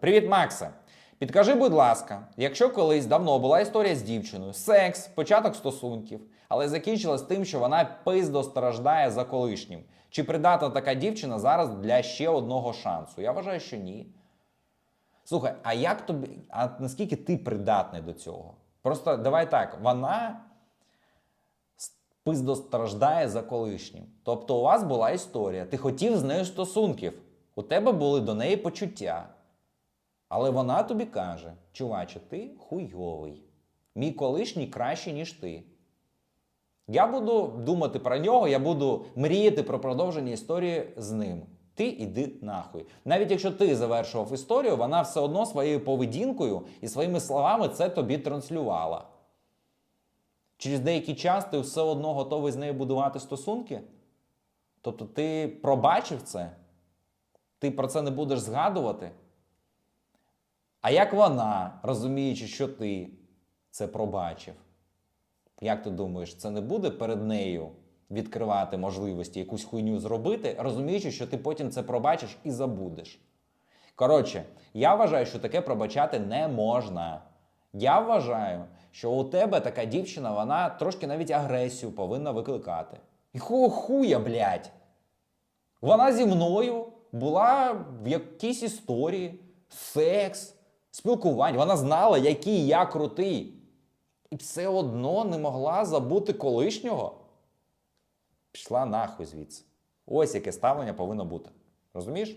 Привіт, Максе. Підкажи, будь ласка, якщо колись давно була історія з дівчиною, секс, початок стосунків, але закінчилась тим, що вона пиздо страждає за колишнім. Чи придатна така дівчина зараз для ще одного шансу? Я вважаю, що ні. Слухай, а як тобі, а наскільки ти придатний до цього? Просто давай так, вона пиздо страждає за колишнім. Тобто у вас була історія, ти хотів з нею стосунків, у тебе були до неї почуття. Але вона тобі каже: чуваче, ти хуйовий. Мій колишній краще, ніж ти. Я буду думати про нього, я буду мріяти про продовження історії з ним. Ти іди нахуй. Навіть якщо ти завершував історію, вона все одно своєю поведінкою і своїми словами це тобі транслювала. Через деякий час ти все одно готовий з нею будувати стосунки? Тобто ти пробачив це? Ти про це не будеш згадувати? А як вона, розуміючи, що ти це пробачив? Як ти думаєш, це не буде перед нею відкривати можливості якусь хуйню зробити, розуміючи, що ти потім це пробачиш і забудеш? Коротше, я вважаю, що таке пробачати не можна. Я вважаю, що у тебе така дівчина, вона трошки навіть агресію повинна викликати. І хуя, блядь. Вона зі мною була в якійсь історії, секс, спілкування. Вона знала, який я крутий. І все одно не могла забути колишнього. Пішла нахуй звідси. Ось яке ставлення повинно бути. Розумієш?